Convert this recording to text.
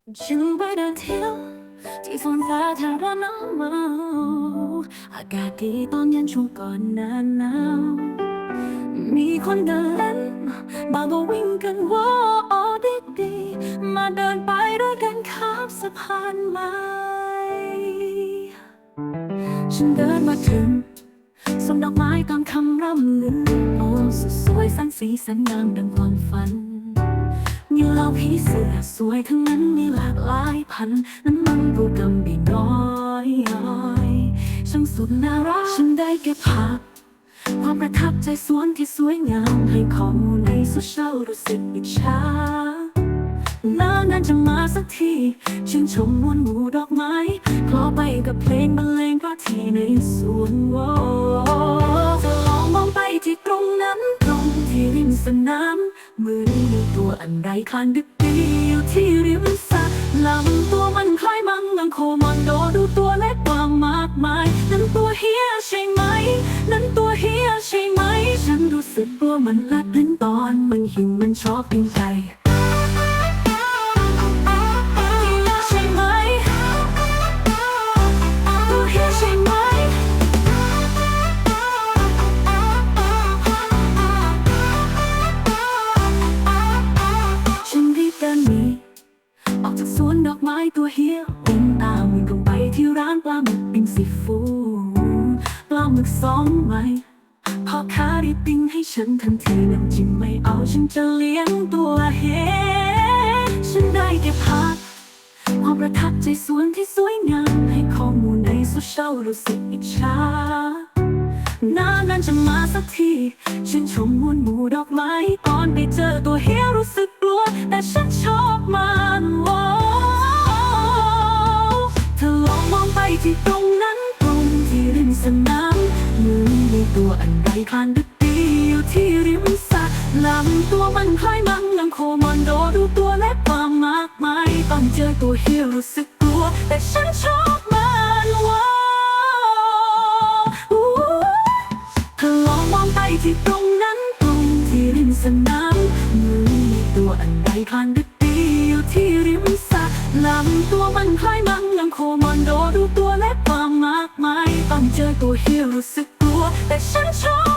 ฉันไปเดินเที่ยวที่สวนสาธารณะมาอากาศดีตอนเย็นช่วงก่อนหน้าหนาวมีคนเดินเล่นบางก็วิ่งกันว่าออดีดีมาเดินไปด้วยกันข้ามสะพานไม้ฉันเดินมาถึงสวนดอกไม้ตามคำร่ำลือโอ้สวยสันสีสันงามดังความฝัน ผีเสื้อสวยทั้งนั้นมีหลากหลายพัน นั้นมันตัวกำบีน้อยช่างสุดน่ารักฉันได้เก็บภาพความประทับใจสวนที่สวยงาม ให้ข้อมูลในโซเชียลรู้สึกอิจฉาแล้วนานจะมาสักทีชื่นชมมวลหมู่ดอกไม้คลอไปกับเพลงบรรเลงเพราะที่ในสวนว้จะลองมองไปที่ตรงนั้น ตรงที่ริมสนามมือ อันใดคลานดึกดีอยู่ที่ริมสระลำตัวมันคล้ายมังงังโคมอนโดดูตัวเล็กกว่ามากมาย นั้นตัวเฮียใช่ไหม นั้นตัวเฮียใช่ไหม ฉันรู้สึกตัวมันละลิ้นตอน มันหิวมันชอบกินไก่ วนดอกไม้ตัวเฮียวิ่งตามวิ่งตรงไปที่ร้านปลาหมึกปิ้งซีฟู้ดปลาหมึกสองไม้พ่อค้ารีบปิ้งให้ฉันทันทีน้ำจิ้มไม่เอาฉันจะเลี้ยงตัวเฮฉันได้เก็บภาพความประทับใจสวนที่สวยงามให้ข้อมูลในโซเชียลรู้สึกอิจฉานานนั้นจะมาสักทีฉันชมมวลหมู่ดอกไม้ตอนไปเจอตัวเฮียร ที่ตรงนั้นตรงที่ริมสนามมือมีตัวอันใดคลานดึกดีอยู่ที่ริมสระลำตัวมันคล้ายมังลังโคมอนโดดูตัวเล็กกว่ามากมายตอนเจอตัวเฮียรู้สึกกลัว แต่ฉันชอบมันว้าวเธอลองมองไปที่ตรงนั้นตรงที่ริมสนามมือมีตัวอันใดคลานดึก ตัวมันคล้ายมังลังโคมอนโดรูตัวและความมากมายตองเจอตัวเฮีรู้สึกกลัว แต่ฉันชอบ